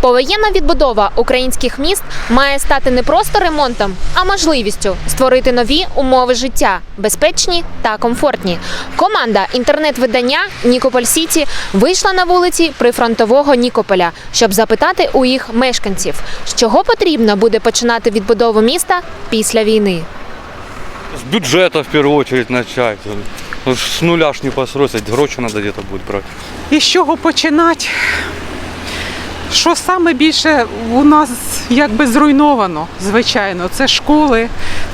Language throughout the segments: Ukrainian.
Повоєнна відбудова українських міст має стати не просто ремонтом, а можливістю створити нові умови життя, безпечні та комфортні. Команда інтернет-видання Нікополь Сіті вийшла на вулиці прифронтового Нікополя, щоб запитати у їх мешканців, з чого потрібно буде починати відбудову міста після війни. С бюджета в первую очередь начать. Ну, ж С нуля ж не построить, гроші надо где-то будет. І з чого починати? Що саме більше у нас якби зруйновано, звичайно, це школи,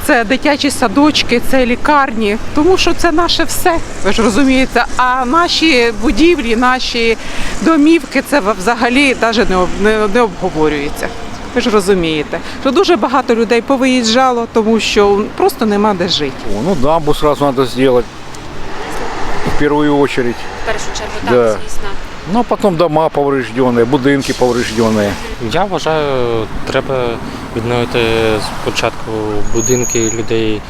це дитячі садочки, це лікарні, тому що це наше все, ви ж розумієте. А наші будівлі, наші домівки, це взагалі навіть не, не, не обговорюється. Ви ж розумієте, що дуже багато людей повиїжджало, тому що просто нема де жити. О, Ну дамбу сразу надо сделать. В первую очередь. В першу чергу, так, Да. звісно. Ну а потом дома поврежденные, будинки поврежденные. Я вважаю, треба відновити спочатку будинки людей,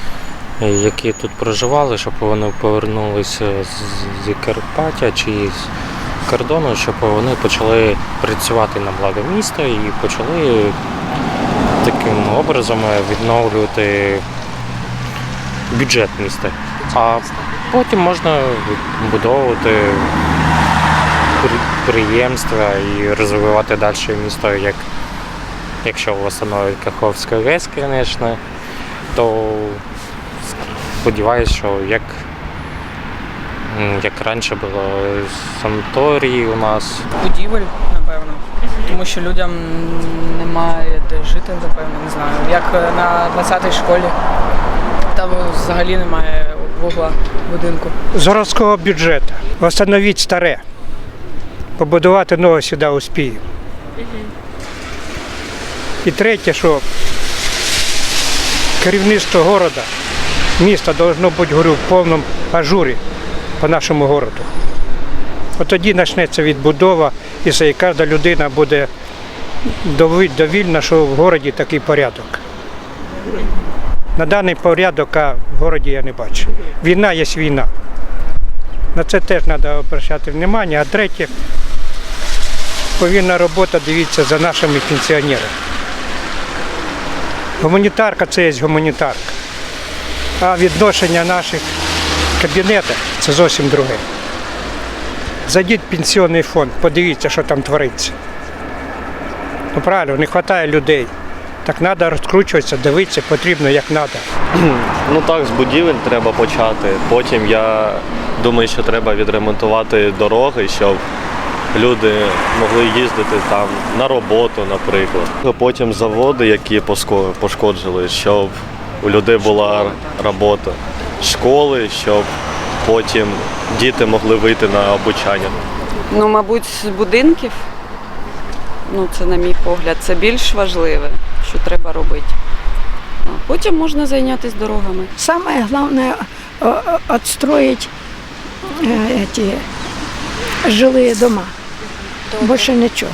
е, які тут проживали, щоб вони повернулися з- Карпаття чи з кордону, щоб вони почали працювати на благо міста і почали таким образом відновлювати бюджет міста. А потім можна будовувати підприємства і розвивати далі місто, як якщо встановить Каховська ГЕС, звісно, то сподіваюся, що як, як раніше було санаторії у нас, будівель, напевно. Тому що людям немає де жити, напевно, не знаю. Як е, на 20-й школі. Там взагалі немає вугла будинку. з городського бюджету. Восстановити старе. Побудувати нове сюди успіємо. І третє, що керівництво города, міста должно бути говорю, в повному ажурі по нашому городу. От тоді почнеться відбудова, і кожна людина буде довільна, що в городі такий порядок. На даний порядок а в городі я не бачу. Війна є війна. На це теж треба обращати увагу. А третє, повинна робота, дивіться, за нашими пенсіонерами. Гуманітарка це є гуманітарка. А відношення наших кабінетів це зовсім друге. Зайдіть в пенсійний фонд, подивіться, що там твориться. Ну правильно, не вистачає людей. Так треба розкручуватися, дивитися, потрібно як треба. Ну так, з будівель треба почати. Потім я думаю, що треба відремонтувати дороги, щоб люди могли їздити там на роботу, наприклад. Потім заводи, які поско- пошкоджили, щоб у людей була робота. Школи, щоб потім діти могли вийти на обучання. Ну, мабуть, з будинків. Ну, це на мій погляд, це більш важливе, що треба робити. А потім можна зайнятися дорогами. Самое главное о- о- отстроить э, эти жилые дома. Больше ничего.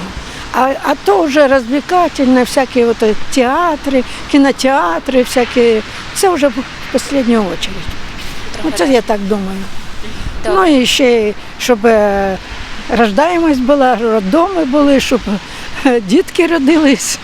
А, а то уже развлекательно, всякие вот эти театры, кинотеатры, всякие, все уже в последнюю очередь. Ну, це я так думаю. Ну і ще, щоб е, рождаємость була, роддоми були, щоб е, дітки родились.